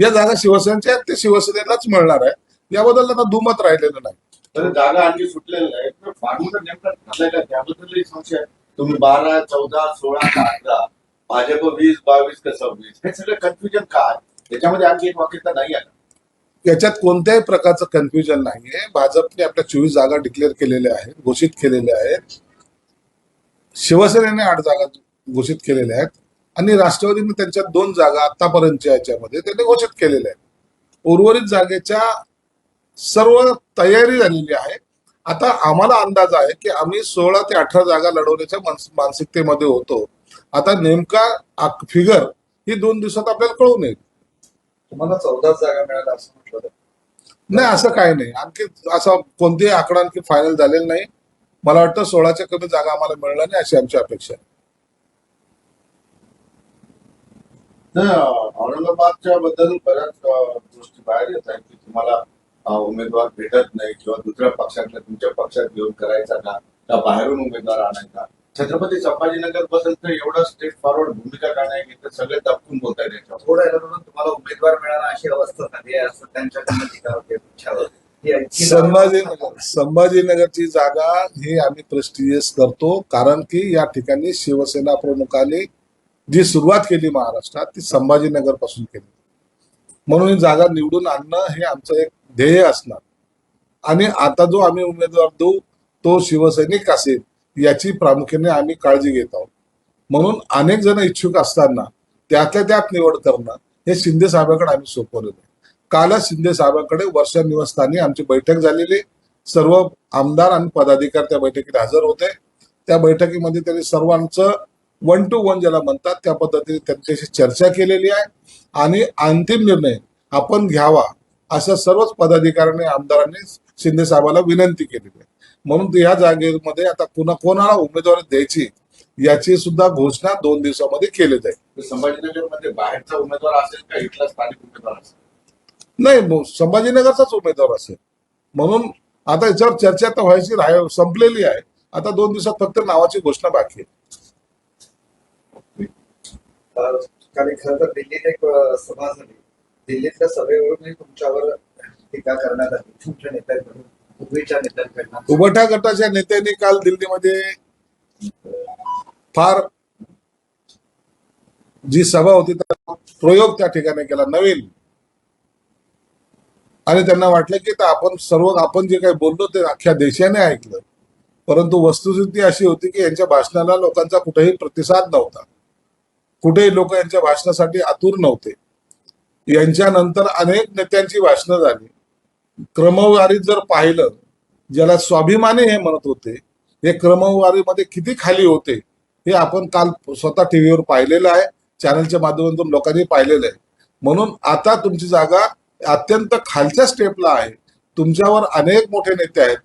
या जागा शिवसेनेच्या आहेत ते शिवसेनेलाच मिळणार आहे. याबद्दल आता दुमत राहिलेलं नाही. तर जागा आणखी सुटलेल्या आहेत नेमका त्याबद्दलही संशय. तुम्ही बारा चौदा सोळा अठरा? भाजप वीस बावीस का सव्वीस? हे सगळं कन्फ्युजन का आहे? त्याच्यामध्ये आणखी एक वाक्यता नाही आहे का? याच्यात कोणत्याही प्रकारचं कन्फ्युजन नाहीये. भाजपने आपल्या चोवीस जागा डिक्लेअर केलेल्या आहेत घोषित केलेल्या आहेत. शिवसेनेने आठ जागा घोषित केलेल्या आहेत. आणि राष्ट्रवादीने त्यांच्या दोन जागा आतापर्यंतच्या याच्यामध्ये त्यांनी घोषित केलेल्या आहेत. उर्वरित जागेच्या सर्व तयारी झालेली आहे. आता आम्हाला अंदाज आहे की आम्ही सोळा ते अठरा जागा लढवण्याच्या मानस- मानसिकतेमध्ये होतो. आता नेमका फिगर ही दोन दिवसात आपल्याला कळून येईल. तुम्हाला चौदाच जागा मिळाल्या असं म्हटलं. नाही असं काही नाही. आणखी असा कोणतेही आकडा आणखी फायनल झालेला नाही. मला वाटतं सोळाच्या कमी जागा आम्हाला मिळणार नाही अशी आमची अपेक्षा आहे तर औरंगाबादच्या बद्दल बऱ्याच गोष्टी बाहेर येत आहेत की तुम्हाला उमेदवार भेटत नाही किंवा दुसऱ्या पक्षातल्या तुमच्या पक्षात घेऊन करायचा का? का बाहेरून उमेदवार आणायचा? छत्रपती संभाजीनगरबद्दल तर एवढं स्ट्रेट फॉरवर्ड भूमिका का नाही घेत? तर सगळे दबकून बोलत आहेत याच्यावर. थोडं याला म्हणून तुम्हाला उमेदवार मिळाला अशी अवस्था झाली आहे असं त्यांच्याकडनं टीका होते? संभाजीनगर संभाजीनगरची जागा ही आम्ही प्रेस्टिजियस करतो. कारण की या ठिकाणी शिवसेना प्रमुखांनी जी सुरुवात केली महाराष्ट्रात ती संभाजीनगरपासून केली. म्हणून ही जागा निवडून आणणं हे आमचं एक ध्येय असणार. आणि आता जो आम्ही उमेदवार देऊ तो शिवसैनिक असेल याची प्रामुख्याने आम्ही काळजी घेत आहोत. म्हणून अनेक जण इच्छुक असताना त्यातल्या त्यात निवड करणं हे शिंदे साहेबांकडे आम्ही सोपवलेलं आहे. कालच शिंदे साहेबांकडे वर्षा निवासस्थानी आमची बैठक झालेली. सर्व आमदार आणि पदाधिकारी त्या बैठकीत हजर होते. त्या बैठकीमध्ये त्यांनी सर्वांचं वन टू वन ज्याला म्हणतात त्या पद्धतीने त्यांच्याशी चर्चा केलेली आहे. आणि अंतिम निर्णय आपण घ्यावा असं सर्वच पदाधिकाऱ्यांनी आमदारांनी शिंदे साहेबाला विनंती केलेली आहे. म्हणून या जागेमध्ये आता पुन्हा कोणाला उमेदवारी द्यायची याची सुद्धा घोषणा दोन दिवसामध्ये केली जाईल. तर संभाजीनगरमध्ये बाहेरचा उमेदवार असेल का? इथला स्थानिक उमेदवार असेल? नाही संभाजीनगरचाच उमेदवार असेल. म्हणून आता याच्यावर चर्चा तर व्हायची राह संपलेली आहे. आता दोन दिवसात फक्त नावाची घोषणा बाकी आहे. अं, कारण खरं तर दिल्लीत एक सभा झाली. दिल्लीतल्या सभेवरून तुमच्यावर टीका करण्यात आली. तुमच्या नेत्यांकडून पूर्वीच्या नेत्यांकडून. उभटा गटाच्या नेत्यांनी काल दिल्लीमध्ये फार जी सभा होती त्या प्रयोग त्या ठिकाणी केला नवीन. आणि त्यांना वाटलं की आपण सर्व आपण जे काही बोललो ते अख्ख्या देशाने ऐकलं. परंतु वस्तुस्थिती अशी होती की यांच्या भाषणाला लोकांचा कुठेही प्रतिसाद नव्हता. कुठेही लोक यांच्या भाषणासाठी आतुर नव्हते. यांच्यानंतर अनेक नेत्यांची भाषणं झाली. क्रमवारीत जर पाहिलं ज्याला स्वाभिमानी हे म्हणत होते हे क्रमवारीमध्ये किती खाली होते हे आपण काल स्वतः टीव्हीवर पाहिलेलं आहे चॅनलच्या माध्यमातून लोकांनी पाहिलेलं आहे. म्हणून आता तुमची जागा अत्यंत खालच्या स्टेपला आहे. तुमच्यावर अनेक मोठे नेते आहेत.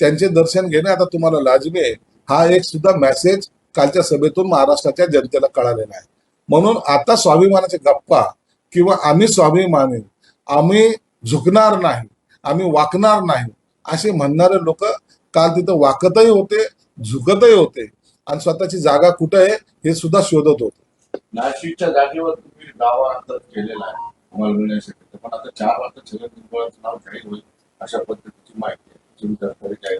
त्यांचे दर्शन घेणे आता तुम्हाला लाजमी आहे. हा एक सुद्धा मेसेज कालच्या सभेतून महाराष्ट्राच्या जनतेला कळालेला आहे. म्हणून आता स्वाभिमानाचे गप्पा किंवा आम्ही स्वाभिमानी आम्ही झुकणार नाही आम्ही वाकणार नाही असे म्हणणारे लोक काल तिथं वाकतही होते झुकतही होते. आणि स्वतःची जागा कुठं आहे हे सुद्धा शोधत होते. नाशिकच्या जागेवर तुम्ही दावा केलेला आहे तुम्हाला मिळण्यासाठी पण आता चार वाजता छगन भुजबळांचं नाव जाहीर होईल अशा पद्धतीची माहिती तुम्ही सरकारी जाहीर.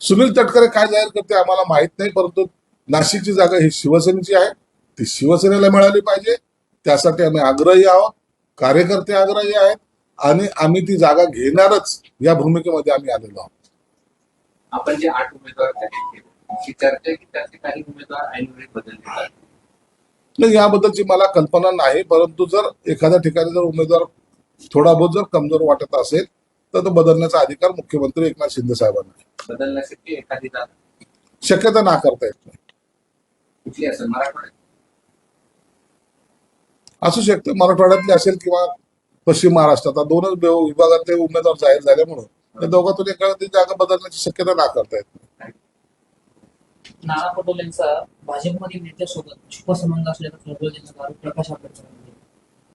सुनील तटकरे काय जाहीर करते आम्हाला माहीत नाही परंतु नाशिकची जागा ही शिवसेनेची आहे. ती शिवसेनेला मिळाली पाहिजे. त्यासाठी आम्ही आग्रही आहोत. कार्यकर्ते आग्रही आहेत. आणि आम्ही ती जागा घेणारच या भूमिकेमध्ये आम्ही आलेलो आहोत. आपण जे आठ उमेदवार नाही याबद्दलची मला कल्पना नाही. परंतु जर एखाद्या ठिकाणी जर उमेदवार थोडा बहुत जर कमजोर वाटत असेल तर तो बदलण्याचा अधिकार मुख्यमंत्री एकनाथ शिंदे साहेबांना शक्यता नाकारता येत नाही. कुठली असेल? मराठवाड्यात? असू शकतं. मराठवाड्यातले असेल किंवा पश्चिम महाराष्ट्रात. दोनच विभागातले उमेदवार जाहीर झाल्यामुळं त्या दोघातून एखादी जागा बदलण्याची शक्यता नाकारता येत नाना पटोलेंचा भाजपमधील नेत्यासोबत छुपा संबंध असल्याचा प्रकाश आंबेडकर